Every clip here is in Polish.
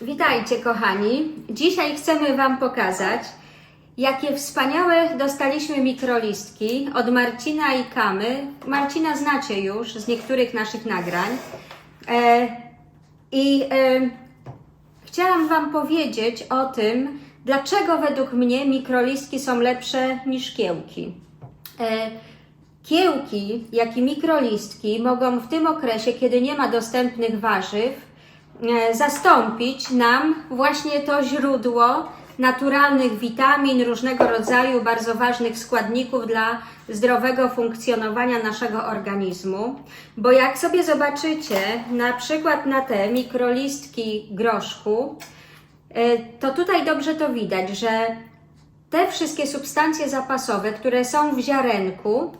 Witajcie kochani. Dzisiaj chcemy Wam pokazać, jakie wspaniałe dostaliśmy mikrolistki od Marcina i Kamy. Marcina znacie już z niektórych naszych nagrań. E, I e, chciałam Wam powiedzieć o tym, dlaczego według mnie mikrolistki są lepsze niż kiełki. E, Kiełki, jak i mikrolistki mogą w tym okresie, kiedy nie ma dostępnych warzyw, zastąpić nam właśnie to źródło naturalnych witamin, różnego rodzaju bardzo ważnych składników dla zdrowego funkcjonowania naszego organizmu. Bo jak sobie zobaczycie, na przykład na te mikrolistki groszku, e, to tutaj dobrze to widać, że te wszystkie substancje zapasowe, które są w ziarenku,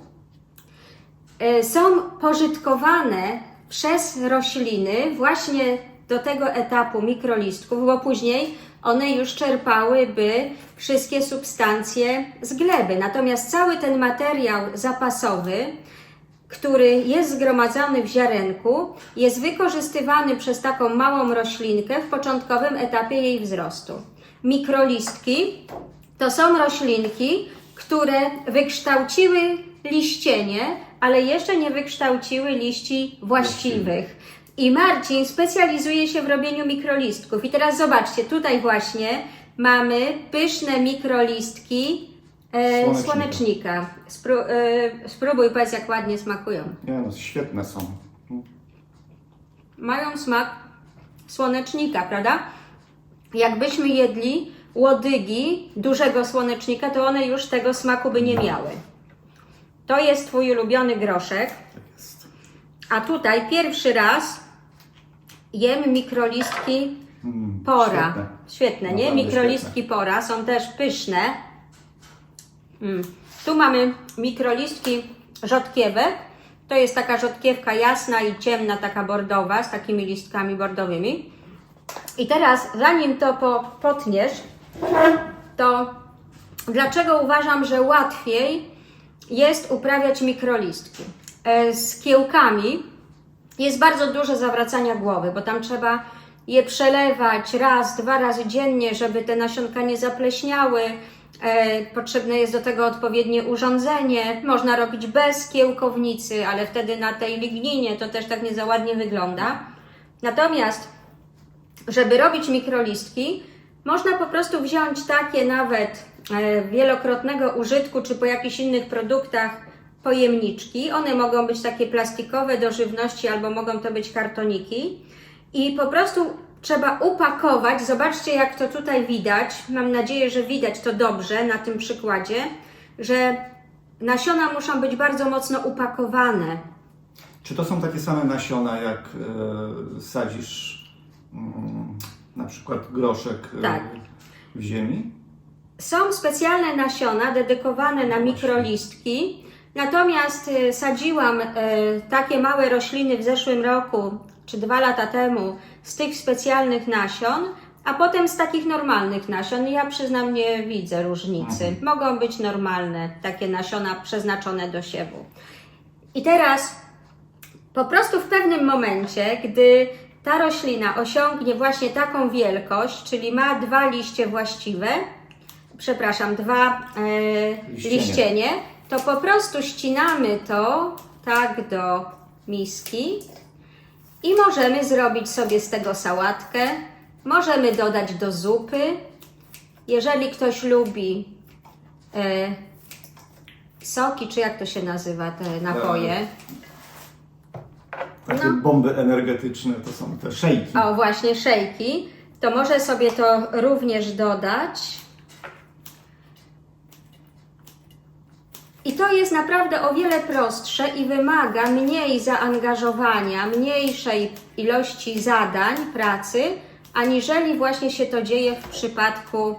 e, są pożytkowane przez rośliny właśnie do tego etapu mikrolistków, bo później one już czerpałyby wszystkie substancje z gleby. Natomiast cały ten materiał zapasowy, który jest zgromadzony w ziarenku, jest wykorzystywany przez taką małą roślinkę w początkowym etapie jej wzrostu. Mikrolistki to są roślinki, które wykształciły liścienie, ale jeszcze nie wykształciły liści właściwych. I Marcin specjalizuje się w robieniu mikrolistków. I teraz zobaczcie, tutaj właśnie mamy pyszne mikrolistki e, Słonecznika. słonecznika. Spró e, spróbuj, powiedz jak ładnie smakują. Nie no, świetne są. Mają smak słonecznika, prawda? Jakbyśmy jedli łodygi dużego słonecznika, to one już tego smaku by nie miały. To jest Twój ulubiony groszek. Tak. A tutaj pierwszy raz jem mikrolistki Mm, pora. Świetne. Świetne, nie? Naprawdę Mikrolistki pora są też pyszne. Mm. Tu mamy mikrolistki rzodkiewek. To jest taka rzodkiewka jasna i ciemna, taka bordowa, z takimi listkami bordowymi. I teraz, zanim to po, potniesz, to dlaczego uważam, że łatwiej jest uprawiać mikrolistki? E, Z kiełkami jest bardzo dużo zawracania głowy, bo tam trzeba je przelewać raz, dwa razy dziennie, żeby te nasionka nie zapleśniały. E, potrzebne jest do tego odpowiednie urządzenie. Można robić bez kiełkownicy, ale wtedy na tej ligninie to też tak nie za ładnie wygląda. Natomiast żeby robić mikrolistki, można po prostu wziąć takie nawet e, wielokrotnego użytku, czy po jakichś innych produktach pojemniczki. One mogą być takie plastikowe do żywności, albo mogą to być kartoniki. I po prostu trzeba upakować. Zobaczcie, jak to tutaj widać. Mam nadzieję, że widać to dobrze na tym przykładzie, że nasiona muszą być bardzo mocno upakowane. Czy to są takie same nasiona, jak e, sadzisz mm, na przykład groszek e, Tak. w ziemi? Są specjalne nasiona dedykowane na mikrolistki, natomiast y, sadziłam y, takie małe rośliny w zeszłym roku czy dwa lata temu z tych specjalnych nasion, a potem z takich normalnych nasion. Ja przyznam, nie widzę różnicy. Mogą być normalne takie nasiona przeznaczone do siewu. I teraz po prostu w pewnym momencie, gdy ta roślina osiągnie właśnie taką wielkość, czyli ma dwa liście właściwe, przepraszam, dwa e, Liścienie. liścienie, to po prostu ścinamy to tak do miski i możemy zrobić sobie z tego sałatkę. Możemy dodać do zupy. Jeżeli ktoś lubi e, soki, czy jak to się nazywa, te napoje. Takie No. bomby energetyczne to są te szejki. O, właśnie szejki. To może sobie to również dodać. I to jest naprawdę o wiele prostsze i wymaga mniej zaangażowania, mniejszej ilości zadań, pracy, aniżeli właśnie się to dzieje w przypadku,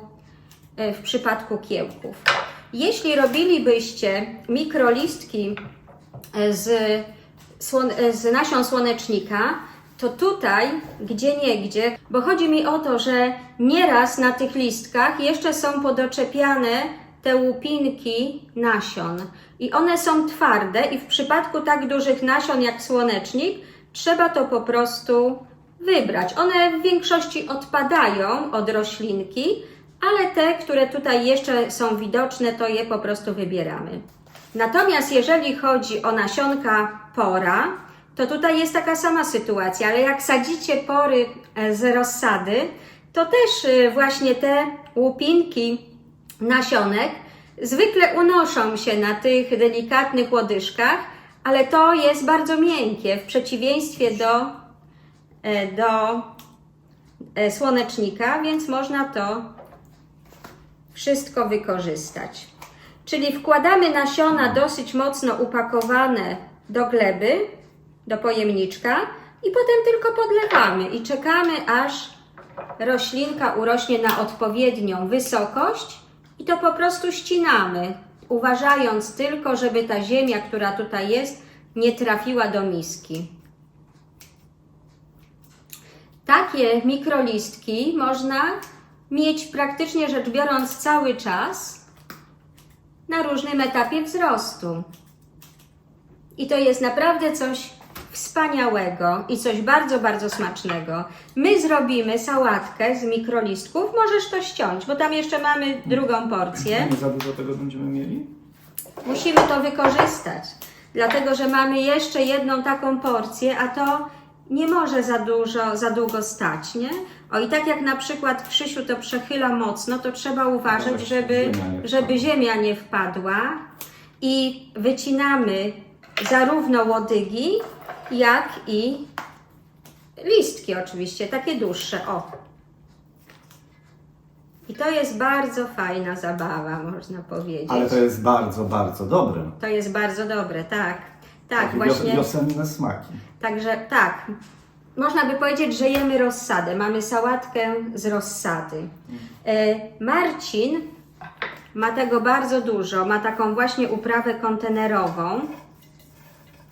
e, w przypadku kiełków. Jeśli robilibyście mikrolistki e, z, e, z nasion słonecznika, to tutaj, gdzie niegdzie, bo chodzi mi o to, że nieraz na tych listkach jeszcze są podoczepiane te łupinki nasion i one są twarde i w przypadku tak dużych nasion jak słonecznik trzeba to po prostu wybrać. One w większości odpadają od roślinki, ale te, które tutaj jeszcze są widoczne, to je po prostu wybieramy. Natomiast jeżeli chodzi o nasionka pora, to tutaj jest taka sama sytuacja, ale jak sadzicie pory e, z rozsady, to też e, właśnie te łupinki nasionek zwykle unoszą się na tych delikatnych łodyżkach, ale to jest bardzo miękkie w przeciwieństwie do, e, do e, słonecznika, więc można to wszystko wykorzystać. Czyli wkładamy nasiona dosyć mocno upakowane do gleby, do pojemniczka i potem tylko podlewamy i czekamy aż roślinka urośnie na odpowiednią wysokość i to po prostu ścinamy, uważając tylko, żeby ta ziemia, która tutaj jest, nie trafiła do miski. Takie mikrolistki można mieć praktycznie rzecz biorąc cały czas na różnym etapie wzrostu. I to jest naprawdę coś wspaniałego i coś bardzo, bardzo smacznego. My zrobimy sałatkę z mikrolistków. Możesz to ściąć, bo tam jeszcze mamy drugą porcję. Nie za dużo tego będziemy mieli? Musimy to wykorzystać, dlatego że mamy jeszcze jedną taką porcję, a to nie może za dużo, za długo stać, nie? O i tak jak na przykład Krzysiu to przechyla mocno, to trzeba uważać, Żeby żeby, ziemia nie wpadła i wycinamy zarówno łodygi, jak i listki oczywiście, takie dłuższe, o. I to jest bardzo fajna zabawa, można powiedzieć. Ale to jest bardzo, bardzo dobre. To jest bardzo dobre, tak. Tak, Takie właśnie. wiosenne smaki. Także tak. Można by powiedzieć, że jemy rozsadę. Mamy sałatkę z rozsady. E, Marcin ma tego bardzo dużo. Ma taką właśnie uprawę kontenerową.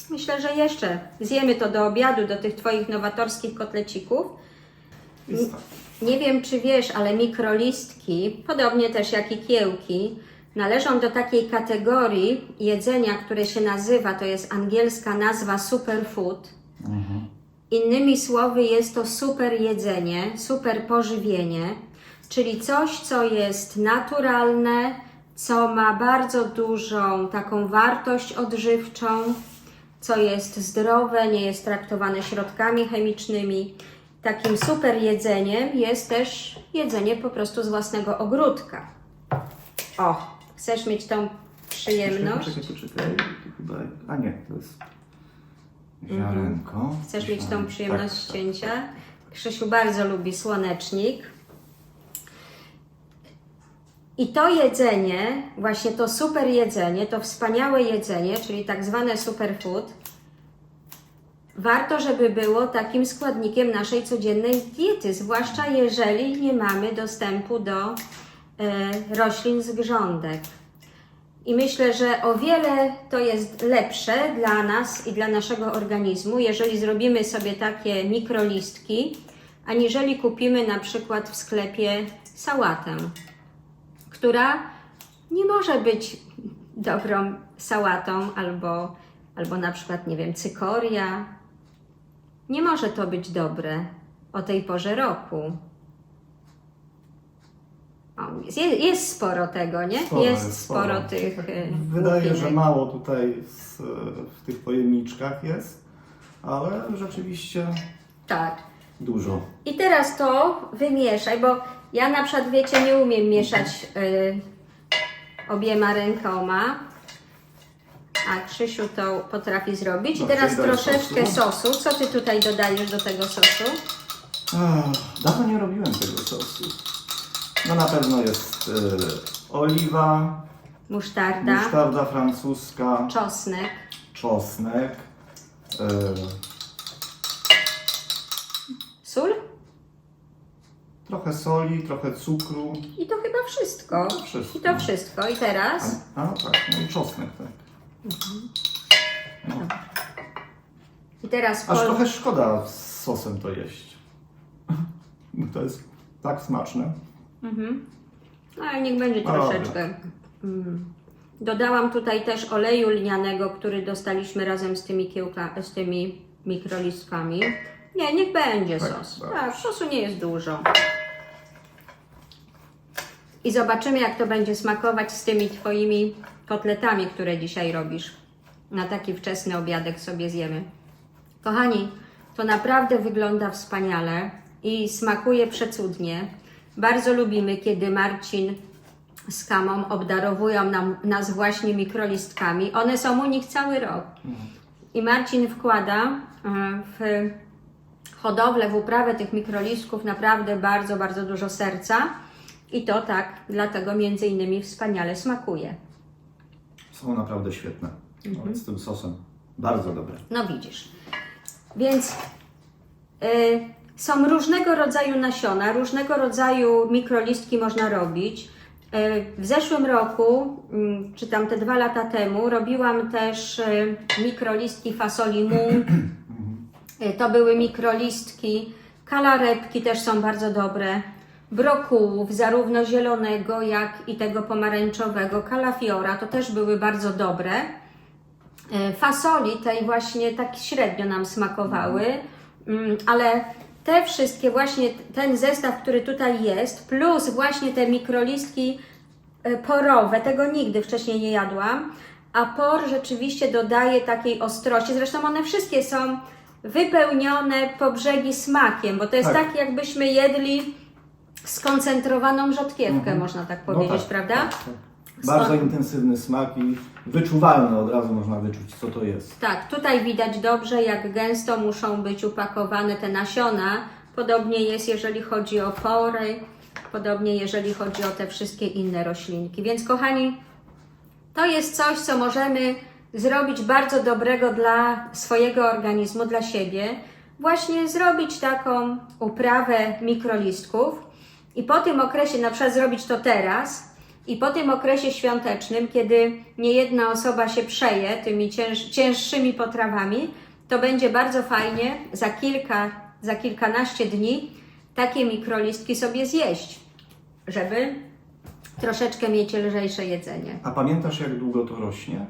Myślę, że jeszcze zjemy to do obiadu, do tych Twoich nowatorskich kotlecików. Nie wiem, czy wiesz, ale mikrolistki, podobnie też jak i kiełki, należą do takiej kategorii jedzenia, które się nazywa, to jest angielska nazwa superfood. Innymi słowy, jest to super jedzenie, super pożywienie, czyli coś, co jest naturalne, co ma bardzo dużą taką wartość odżywczą, co jest zdrowe, nie jest traktowane środkami chemicznymi. Takim super jedzeniem jest też jedzenie po prostu z własnego ogródka. O, chcesz mieć tą przyjemność? Poczekaj, poczekaj. Chyba... A nie, to jest ziarenko. Chcesz mieć tą Myślałem- przyjemność tak, cięcia? Krzysiu bardzo lubi słonecznik. I to jedzenie, właśnie to super jedzenie, to wspaniałe jedzenie, czyli tak zwane superfood, warto, żeby było takim składnikiem naszej codziennej diety, zwłaszcza jeżeli nie mamy dostępu do e, roślin z grządek. I myślę, że o wiele to jest lepsze dla nas i dla naszego organizmu, jeżeli zrobimy sobie takie mikrolistki, aniżeli kupimy na przykład w sklepie sałatę, która nie może być dobrą sałatą albo, albo na przykład, nie wiem, cykoria. Nie może to być dobre o tej porze roku. O, jest, jest sporo tego, nie? Sporo jest sporo, tych. Tak, y, Wydaje, łupinek. że mało tutaj z, w tych pojemniczkach jest, ale rzeczywiście Tak. dużo. I teraz to wymieszaj, bo ja na przykład, wiecie, nie umiem mieszać y, obiema rękoma, a Krzysiu to potrafi zrobić. I Dobrze, teraz daj troszeczkę sosu. Co Ty tutaj dodajesz do tego sosu? Ach, dawno nie robiłem tego sosu. No na pewno jest y, oliwa, Musztarda, musztarda francuska, czosnek. czosnek, y, trochę soli, trochę cukru. I to chyba wszystko. Wszystko. I to wszystko. I teraz A, a tak, no i czosnek, tak. No. i teraz Aż trochę szkoda z sosem to jeść. Bo to jest tak smaczne. No, ale niech będzie troszeczkę. Mm. Dodałam tutaj też oleju lnianego, który dostaliśmy razem z tymi, kiełka, z tymi mikrolistkami. Nie, niech będzie Tak, sos. tak. Tak, sosu nie jest dużo. I zobaczymy, jak to będzie smakować z tymi Twoimi kotletami, które dzisiaj robisz. Na taki wczesny obiadek sobie zjemy. Kochani, to naprawdę wygląda wspaniale i smakuje przecudnie. Bardzo lubimy, kiedy Marcin z Kamą obdarowują nam, nas właśnie mikrolistkami. One są u nich cały rok. I Marcin wkłada e, w hodowlę, w uprawę tych mikrolistków naprawdę bardzo, bardzo dużo serca. I to tak, dlatego między innymi wspaniale smakuje. Są naprawdę świetne. Mhm. Z tym sosem. Bardzo dobre. No widzisz. Więc y, są różnego rodzaju nasiona, różnego rodzaju mikrolistki można robić. Y, w zeszłym roku, mm, czy tam te dwa lata temu, robiłam też y, mikrolistki fasoli mung. Y, To były mikrolistki, kalarepki też są bardzo dobre, brokułów, zarówno zielonego, jak i tego pomarańczowego, kalafiora, to też były bardzo dobre. E, fasoli tej właśnie tak średnio nam smakowały, Mm, ale te wszystkie właśnie, ten zestaw, który tutaj jest, plus właśnie te mikrolistki e, porowe, tego nigdy wcześniej nie jadłam, a por rzeczywiście dodaje takiej ostrości, zresztą one wszystkie są wypełnione po brzegi smakiem, bo to jest Tak. tak, jakbyśmy jedli skoncentrowaną rzodkiewkę, można tak No powiedzieć, tak, prawda? tak, tak. Bardzo intensywny smak i wyczuwalny, od razu można wyczuć, co to jest. Tak, tutaj widać dobrze, jak gęsto muszą być upakowane te nasiona. Podobnie jest, jeżeli chodzi o pory, podobnie jeżeli chodzi o te wszystkie inne roślinki. Więc, kochani, to jest coś, co możemy zrobić bardzo dobrego dla swojego organizmu, dla siebie. Właśnie zrobić taką uprawę mikrolistków i po tym okresie, na przykład zrobić to teraz, i po tym okresie świątecznym, kiedy nie jedna osoba się przeje tymi cięż, cięższymi potrawami, to będzie bardzo fajnie za kilka, za kilkanaście dni takie mikrolistki sobie zjeść, żeby troszeczkę mieć lżejsze jedzenie. A pamiętasz, jak długo to rośnie?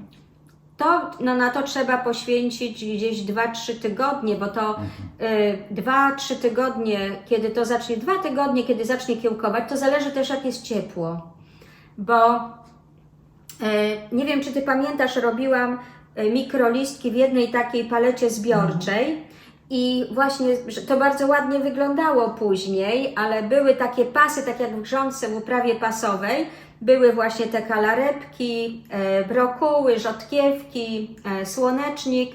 To, no na to trzeba poświęcić gdzieś 2-3 tygodnie, bo to y, 2-3 tygodnie, kiedy to zacznie, dwa tygodnie, kiedy zacznie kiełkować, to zależy też jak jest ciepło. Bo y, nie wiem, czy Ty pamiętasz, robiłam y, mikrolistki w jednej takiej palecie zbiorczej i właśnie to bardzo ładnie wyglądało później, ale były takie pasy, tak jak w grządce w uprawie pasowej, były właśnie te kalarepki, e, brokuły, rzodkiewki, e, słonecznik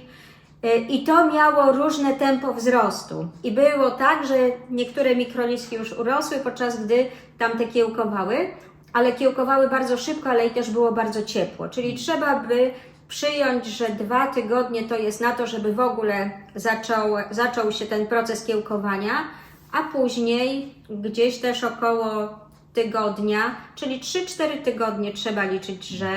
e, i to miało różne tempo wzrostu. I było tak, że niektóre mikrolistki już urosły, podczas gdy tamte kiełkowały, ale kiełkowały bardzo szybko, ale i też było bardzo ciepło. Czyli trzeba by przyjąć, że dwa tygodnie to jest na to, żeby w ogóle zaczął, zaczął się ten proces kiełkowania, a później gdzieś też około tygodnia, czyli 3-4 tygodnie trzeba liczyć, że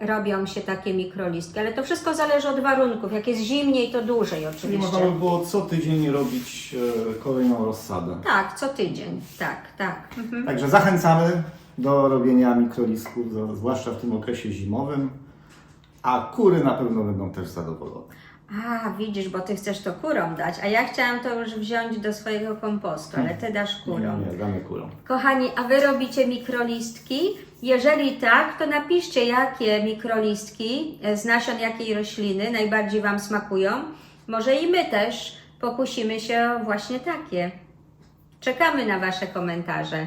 robią się takie mikrolistki. Ale to wszystko zależy od warunków. Jak jest zimniej, to dłużej Czyli oczywiście. można by było co tydzień robić e, kolejną rozsadę. Tak, co tydzień. Tak, tak. Mhm. Także zachęcamy do robienia mikrolistków, za- zwłaszcza w tym okresie zimowym. A kury na pewno będą też zadowolone. A, widzisz, bo ty chcesz to kurom dać, a ja chciałam to już wziąć do swojego kompostu, ale ty dasz Nie, kurom. nie, damy kurom. Kochani, a wy robicie mikrolistki? Jeżeli tak, to napiszcie, jakie mikrolistki z nasion jakiej rośliny najbardziej Wam smakują. Może i my też pokusimy się o właśnie takie. Czekamy na Wasze komentarze.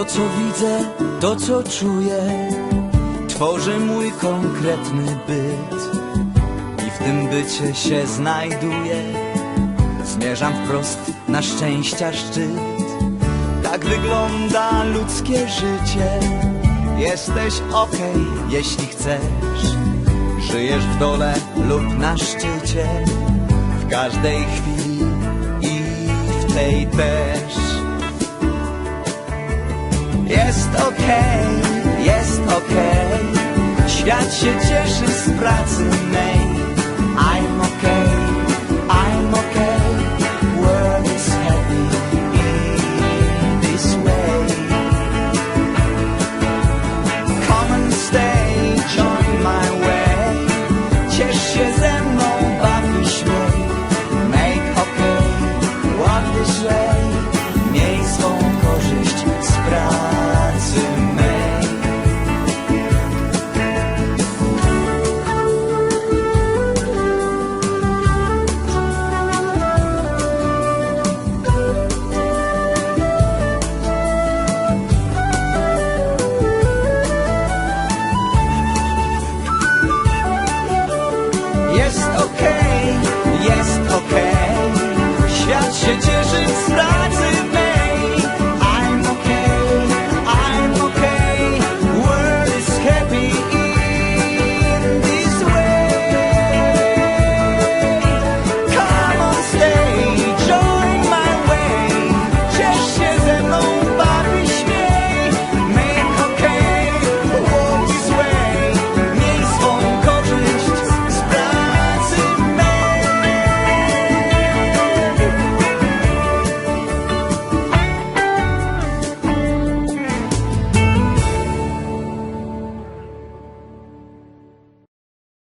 to co widzę, to co czuję Tworzy mój konkretny byt. I w tym bycie się znajduję. Zmierzam wprost na szczęścia szczyt. Tak wygląda ludzkie życie. Jesteś okej, okay, jeśli chcesz. Żyjesz w dole lub na szczycie. W każdej chwili tej też. Jest okej, jest okej. Świat się cieszy z pracy.